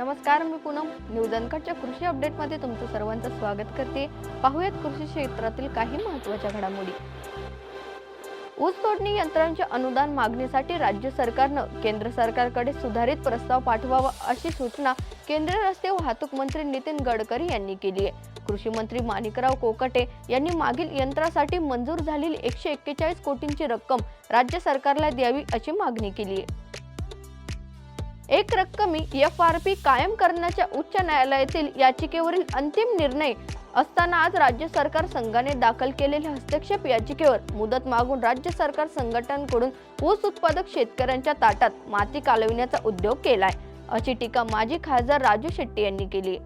नमस्कार मी पूनम. न्यूज अनकटच्या कृषी अपडेटमध्ये तुमचं सर्वांचं स्वागत करते. पाहूयात कृषी क्षेत्रातील काही महत्त्वाच्या घडामोडी. ऊस तोडणी यंत्रांच्या अनुदान मागणीसाठी राज्य सरकारनं केंद्र सरकारकडे सुधारित प्रस्ताव पाठवावा अशी सूचना केंद्रीय रस्ते वाहतूक मंत्री नितीन गडकरी यांनी केली आहे. कृषी मंत्री माणिकराव कोकटे यांनी मागील यंत्रासाठी मंजूर झालेली एकशे एक्केचाळीस कोटींची रक्कम राज्य सरकारला द्यावी अशी मागणी केली आहे. एक रक्कमी एफ आर पी कायम करण्याच्या उच्च न्यायालयातील याचिकेवरील अंतिम निर्णय असताना आज राज्य सरकार संघाने दाखल केलेल्या हस्तक्षेप याचिकेवर मुदत मागून राज्य सरकार संघटनांकडून ऊस उत्पादक शेतकऱ्यांच्या ताटात माती कालविण्याचा उद्योग केलाय. अशी टीका माजी खासदार राजू शेट्टी यांनी केली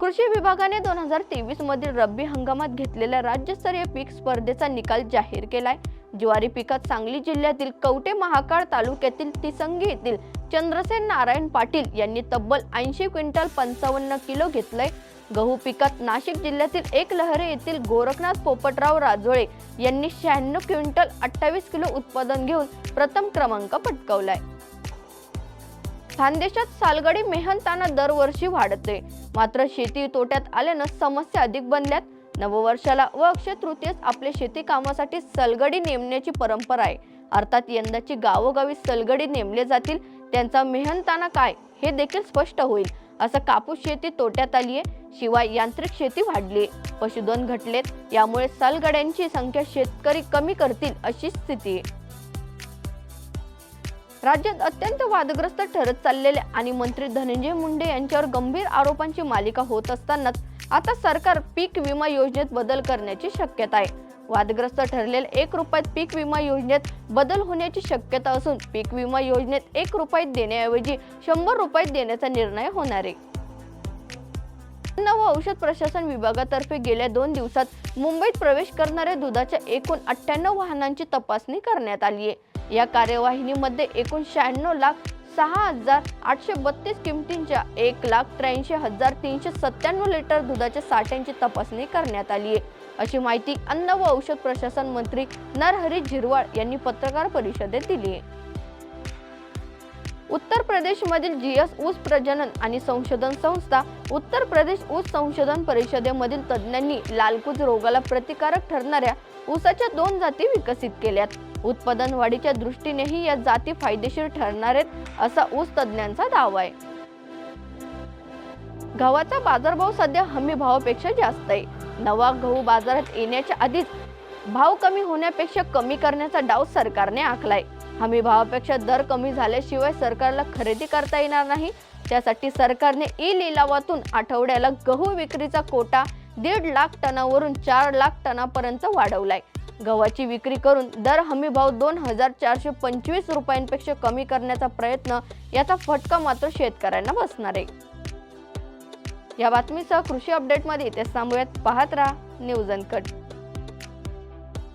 कृषी विभागाने दोन हजार तेवीस मधील रब्बी हंगामात घेतलेल्या राज्यस्तरीय पीक स्पर्धेचा निकाल जाहीर केलाय. ज्वारी पिकात सांगली जिल्ह्यातील कवटे महाकाळ तालुक्यातील तिसंगी येथील चंद्रसेन नारायण पाटील यांनी तब्बल ऐंशी क्विंटल पंचावन्न किलो घेतलंय. गहू पिकात नाशिक जिल्ह्यातील एक लहरे येथील गोरखनाथ पोपटराव राजोळे यांनी शहाण्णव क्विंटल अठ्ठावीस किलो उत्पादन घेऊन प्रथम क्रमांक पटकावलाय. खानदेशात सालगडी मेहनताना दरवर्षी वाढते मात्र शेती तोट्यात आल्यानं समस्या अधिक बनल्यात. नववर्षाला व अक्षय तृतीयेस आपले शेती कामासाठी सलगडी नेमण्याची परंपरा आहे. अर्थात यंदाची गावोगावी सलगडी नेमले जातील त्यांचा मेहनताना काय हे देखील स्पष्ट होईल. असं कापूस शेती तोट्यात आली आहे शिवाय यांत्रिक शेती वाढली पशुधन घटलेत यामुळे सलगड्यांची संख्या शेतकरी कमी करतील अशी स्थिती आहे. राज्यात अत्यंत वादग्रस्त ठरत चाललेले आणि मंत्री धनंजय मुंडे यांच्यावर गंभीर आरोपांची मालिका होत असतानाच आता सरकार पीक विमा योजनेत बदल करण्याची शक्यता आहे. वादग्रस्त ठरलेल्या एक रुपयात पीक विमा योजनेत बदल होण्याची शक्यता असून पीक विमा योजनेत एक रुपयात देण्याऐवजी शंभर रुपयात देण्याचा निर्णय होणार आहे. अन्न व औषध प्रशासन विभागातर्फे गेल्या दोन दिवसात मुंबईत प्रवेश करणाऱ्या दुधाच्या एकूण अठ्ठ्याण्णव वाहनांची तपासणी करण्यात आली आहे. या कार्यवाहिनीमध्ये एकूण शहाण्णव लाख सहा हजार आठशे बत्तीस किमतींच्या एक लाख त्र्याऐंशी हजार तीनशे सत्त्याण्णव लिटर दुधाच्या साठ्यांची तपासणी करण्यात आली आहे. अशी माहिती अन्न व औषध प्रशासन मंत्री नरहरी झिरवाळ यांनी पत्रकार परिषदेत दिली आहे. उत्तर प्रदेशमधील जीएस ऊस प्रजनन आणि संशोधन संस्था उत्तर प्रदेश ऊस संशोधन परिषदेमधील तज्ज्ञांनी लालकुज रोगाला प्रतिकारक ठरणाऱ्या ऊसाच्या दोन जाती विकसित केल्यात. उत्पादन वाढीच्या दृष्टीनेही या जाती फायदेशीर ठरणार आहेत असा ऊस तज्ज्ञांचा दावा आहे. गव्हाचा बाजारभाव सध्या हमी भावापेक्षा जास्त आहे. नवा गहू बाजारात येण्याच्या आधीच भाव कमी होण्यापेक्षा कमी करण्याचा डाव सरकारने आखलाय. हमी भावापेक्षा दर कमी झाल्याशिवाय सरकारला खरेदी करता येणार नाही. त्यासाठी सरकारने ई लिलावातून आठवड्याला गहू विक्रीचा कोटा दीड लाख टनावरून चार लाख टनापर्यंत वाढवलाय. गव्हाची विक्री करून दर हमी भाव दोन हजार चारशे पंचवीस रुपयांपेक्षा कमी करण्याचा प्रयत्न याचा फटका मात्र शेतकऱ्यांना बसणार आहे. या बातमीसह कृषी अपडेटमध्ये ते थांबूयात. पाहत राहा न्यूज अनकट.